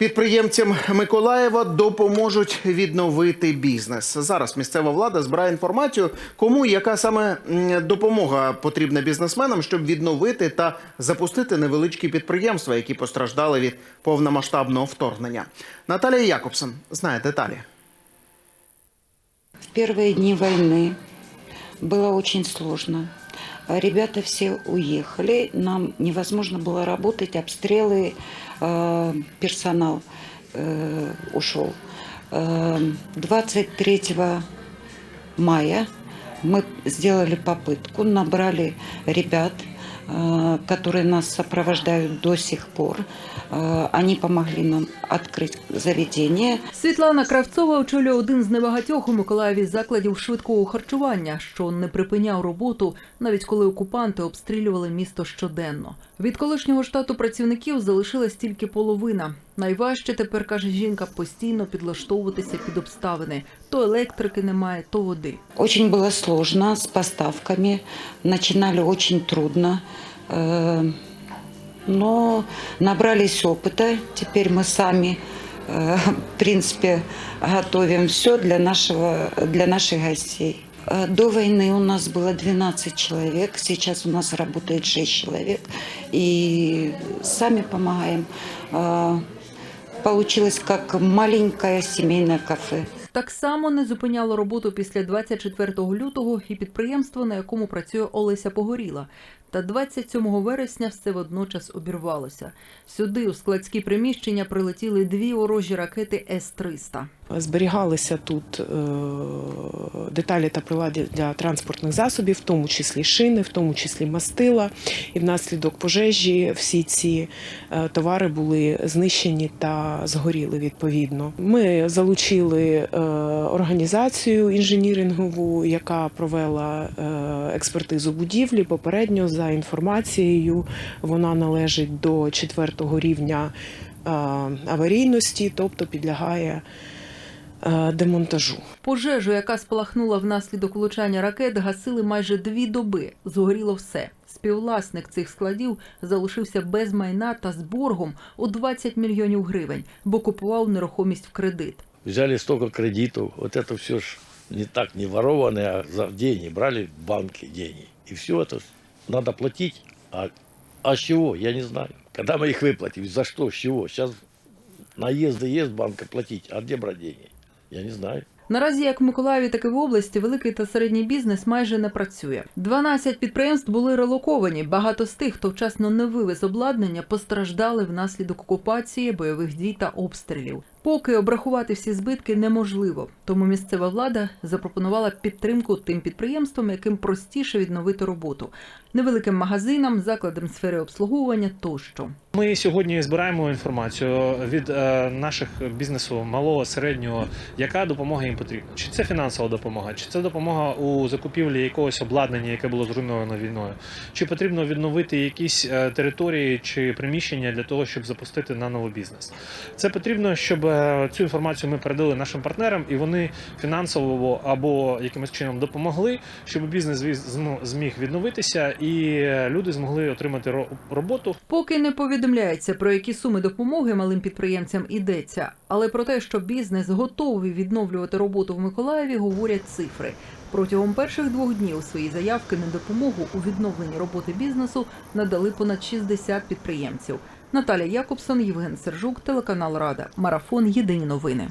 Підприємцям Миколаєва допоможуть відновити бізнес. Зараз місцева влада збирає інформацію, кому і яка саме м, допомога потрібна бізнесменам, щоб відновити та запустити невеличкі підприємства, які постраждали від повномасштабного вторгнення. Наталія Якобсон знає деталі. В первые дни войны было очень сложно. А Ребята все уехали, нам невозможно было работать, обстрелы, э, персонал э, ушел. Э, 23 мая мы сделали попытку, набрали ребят, э, которые нас сопровождают до сих пор. Э, Они помогли нам открыть заведение. Світлана Кравцова очолює один з небагатьох у Миколаєві закладів швидкого харчування, що не припиняв роботу, навіть коли окупанти обстрілювали місто щоденно. Від колишнього штату працівників залишилась тільки половина. Найважче тепер каже жінка постійно підлаштовуватися під обставини: то електрики немає, то води. Очень было сложно с поставками. Начинали очень трудно. Э, Но набрались опыта. Теперь мы сами, э, в принципе, готовим все для, нашего, для наших гостей. Э, До войны у нас было 12 человек, сейчас у нас работает 6 человек. И сами помогаем. Получилось как маленькое семейное кафе. Так само не зупиняло роботу після 24 лютого і підприємство, на якому працює Олеся Погоріла. Та 27 вересня все водночас обірвалося. Сюди, у складські приміщення, прилетіли дві ворожі ракети С-300. Зберігалися тут е, деталі та прилади для транспортних засобів, в тому числі шини, в тому числі мастила. І внаслідок пожежі всі ці е, товари були знищені та згоріли відповідно. Ми залучили е, організацію інженірингову, яка провела експертизу будівлі. Попередньо за інформацією вона належить до четвертого рівня е, аварійності, тобто підлягає е, демонтажу. Пожежу, яка спалахнула внаслідок влучання ракет, гасили майже дві доби. Згоріло все. Співвласник цих складів залишився без майна та з боргом у 20 мільйонів гривень, бо купував нерухомість в кредит. Взяли столько кредитов, вот это все ж не так, не ворованные, а за деньги, брали в банке деньги. И все это надо платить, а, а с чего, я не знаю. Когда мы их выплатим, за что, с чего? Сейчас наезды есть банка платить, а где брать деньги? Я не знаю. Наразі як в Миколаєві, так і в області великий та середній бізнес майже не працює. 12 підприємств були релоковані. Багато з тих, хто вчасно не вивез обладнання, постраждали внаслідок окупації, бойових дій та обстрілів. Поки обрахувати всі збитки неможливо, тому місцева влада запропонувала підтримку тим підприємствам, яким простіше відновити роботу, невеликим магазинам, закладам сфери обслуговування тощо. Ми сьогодні збираємо інформацію від е, наших бізнесу малого, середнього, яка допомога їм потрібна. Чи це фінансова допомога, чи це допомога у закупівлі якогось обладнання, яке було зруйновано війною, чи потрібно відновити якісь е, території чи приміщення для того, щоб запустити наново бізнес. Це потрібно, щоб цю інформацію ми передали нашим партнерам, і вони фінансово або якимось чином допомогли, щоб бізнес зміг відновитися, і е, люди змогли отримати ро- роботу. Поки не повідомляється про які суми допомоги малим підприємцям йдеться, але про те, що бізнес готовий відновлювати роботу в Миколаєві, говорять цифри. Протягом перших двох днів свої заявки на допомогу у відновленні роботи бізнесу надали понад 60 підприємців. Наталя Якобсон, Євген Сержук, телеканал Рада. Марафон. Єдині новини.